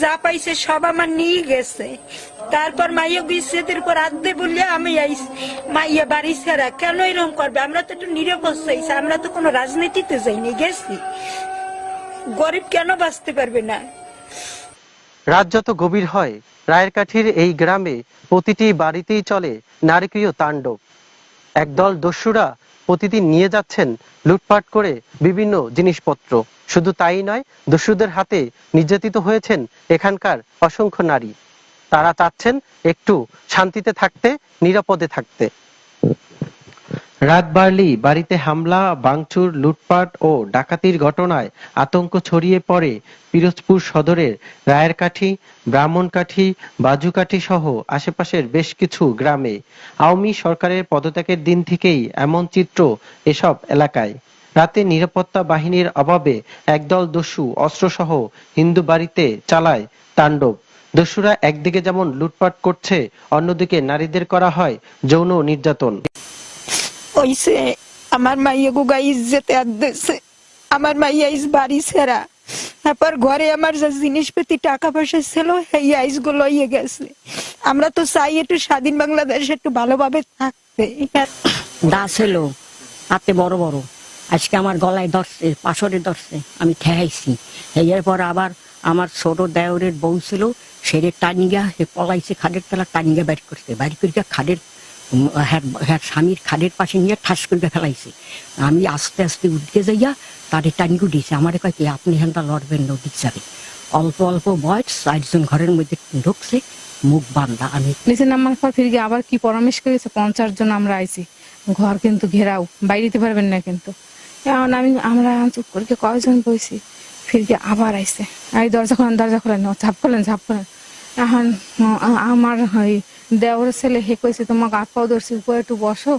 যা পাইছে সব আমার নিয়ে গেছে। তারপর মাইয়া বিচ্ছেদের পর আদে বললে, আমি মাইয়া বাড়ি ছাড়া কেন এরকম করবে? আমরা তো একটু নিরপেক্ষ হয়েছি আমরা তো কোনো রাজনীতিতে যাইনি, গেছি। গরিব কেন বাঁচতে পারবে না? রাত যত গভীর হয়, রায়ের কাঠির এই গ্রামে প্রতিটি বাড়িতেই চলে নারকীয় তাণ্ডব। একদল দস্যুরা প্রতিদিন নিয়ে যাচ্ছেন লুটপাট করে বিভিন্ন জিনিসপত্র। শুধু তাই নয়, দস্যুদের হাতে নির্যাতিত হয়েছেন এখানকার অসংখ্য নারী। তারা চাচ্ছেন একটু শান্তিতে থাকতে, নিরাপদে থাকতে। রাত বাড়লেই বাড়িতে হামলা, ভাঙচুর, লুটপাট ও ডাকাতির ঘটনায় আতঙ্ক ছড়িয়ে পড়ে পিরোজপুর সদরের রায়েরকাঠি, ব্রাহ্মণকাঠি, বাজুকাঠি সহ আশেপাশের বেশ কিছু গ্রামে। আওয়ামী সরকারের পদত্যাগের দিন থেকেই এমন চিত্র এসব এলাকায়। রাতে নিরাপত্তা বাহিনীর অভাবে একদল দস্যু অস্ত্রসহ হিন্দু বাড়িতে চালায় তাণ্ডব। দস্যুরা একদিকে যেমন লুটপাট করছে, অন্যদিকে নারীদের করা হয় যৌন নির্যাতন। ওইসে আমার মাইয়া গুগা ইজ্জতে আদেছে আমার মাইয়া ইস বাড়ি ছেড়া। তারপর ঘরে আমার যা জিনিসপাতি, টাকা পয়সা ছিল এই আইসগুলো ইয়ে গেছে। আমরা তো চাই একটু স্বাধীন বাংলাদেশে একটু ভালোভাবে থাকতে। দা ছিল হাতে বড় বড়। আজকে আমার গলায় ধরছে, পাশরে ধরছে, আমি ঠেহাইছি এর পর আবার আমার ছোট দেওরের বউ ছিল, সেরে টানিগা সে পলাইছে খাদের তলা টানিগা বাড়ি করছে। বাড়ি করিয়া খাদের উম, হ্যার হ্যার স্বামীর খাদের পাশে নিয়ে ঠাস করে ফেলাইছে। আমি আস্তে আস্তে উঠতে যাইয়া তাদের টানিগু দিয়েছে। আমার কয় কি আপনি হ্যানটা লড়বেন না ওদিক যাবে অল্প অল্প বয়স চারজন ঘরের মধ্যে ঢুকছে মুখ বান্ধা আমি নিচে নামার পর ফিরে গিয়ে আবার কি পরামর্শ করেছে? পঞ্চাশ জন আমরা আইছি। ঘর কিন্তু ঘেরাও। বাইরে দিতে পারবেন না কিন্তু। এখন আমি আমরা চুপ করে কয়জন বইছি? ফিরে গিয়ে আবার আইছে। এই দরজা খোলেন দরজা খোলেন ঝাপ খোলেন ঝাপ খোলেন। এখন আমার হয় দেওর ছেলে হে কইছে তোমাকে আপাও পাও ধরছি, উপরে একটু বসো।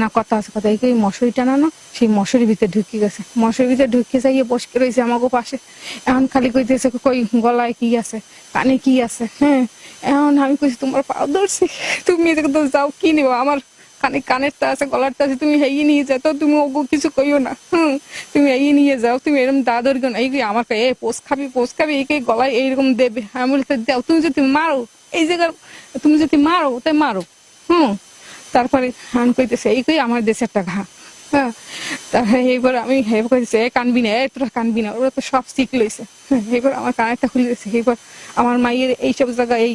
না, কথা আছে, কথা এই মশুরি টানানো সেই মশুরির ভিতরে ঢুকে গেছে। মশুরির ভিতরে ঢুকিয়ে যাইয়ে বসকে রয়েছে আমাকে পাশে। এখন খালি কইতেছে, কই, গলায় কি আছে, কানে কি আছে হ্যাঁ? এখন আমি কইছি, তোমার পাও ধরছি, তুমি যাও, কি নিবো? আমার কানে কানেরটা আছে গলারটা আছে তুমি হেয়ে নিয়ে যাও তো তুমি ওগো কিছু কইও না। হুম তুমি এই নিয়ে যাও তুমি এরকম দাদর গন এই আমার এ পোষ খাবি পোষ খাবি এই কে গলায় এইরকম দেবে? আমি বলতে দাও তুমি যদি মারো এই জায়গার তুমি যদি মারো তাই মারো। হুম তারপরে আমি কইতেছে এই কই আমার দেশের টাকা। হ্যাঁ তারপরে এইবার আমি কানবি না এ তোরা কানবি না ওরা তো সব শিখ লইছে। হ্যাঁ, এইবার আমার কানেরটা খুলে দিয়েছে এইবার আমার মাইয়ের এইসব জায়গায় এই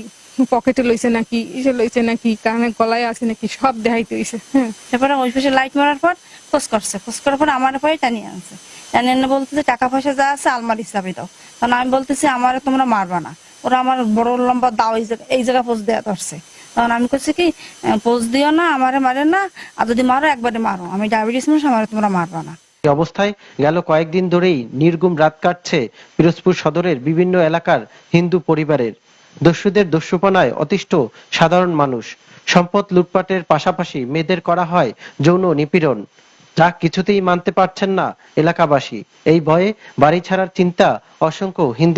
পকেটে লইছে নাকি ইসে লইছে নাকি কানে গলায় আছে নাকি সব দেখাইতে হইছে। হ্যাঁ তারপরে ওই পাশে লাইট মারার পর খোঁজ করছে। খোঁজ করার পর আমার পরে টানিয়ে আনছে। টানিয়ে এনে বলতেছে টাকা পয়সা যা আছে আলমারি চাবি দাও। তখন আমি বলতেছি আমার তোমরা মারবা না। ওরা আমার বড় লম্বা দাও এই জায়গা এই জায়গা পোজ দেওয়া ধরছে। তখন আমি করছি কি পোজ দিও না আমারে মারে না। আর যদি মারো একবারে মারো। আমি ডায়াবেটিস মানুষ আমার তোমরা মারবা না। এই অবস্থায় গেল কয়েকদিন ধরেই নির্গুম রাত কাটছে পিরোজপুর সদরের বিভিন্ন এলাকার হিন্দু পরিবারের। দস্যুদের দস্যুপনায় অতিষ্ঠ সাধারণ মানুষ। সম্পদ লুটপাটের পাশাপাশি মেয়েদের করা হয় যৌন নিপীড়ন। যা কিছুতেই মানতে পারছেন না এলাকাবাসী। এই ভয়ে বাড়ি ছাড়ার চিন্তা অসংখ্য হিন্দু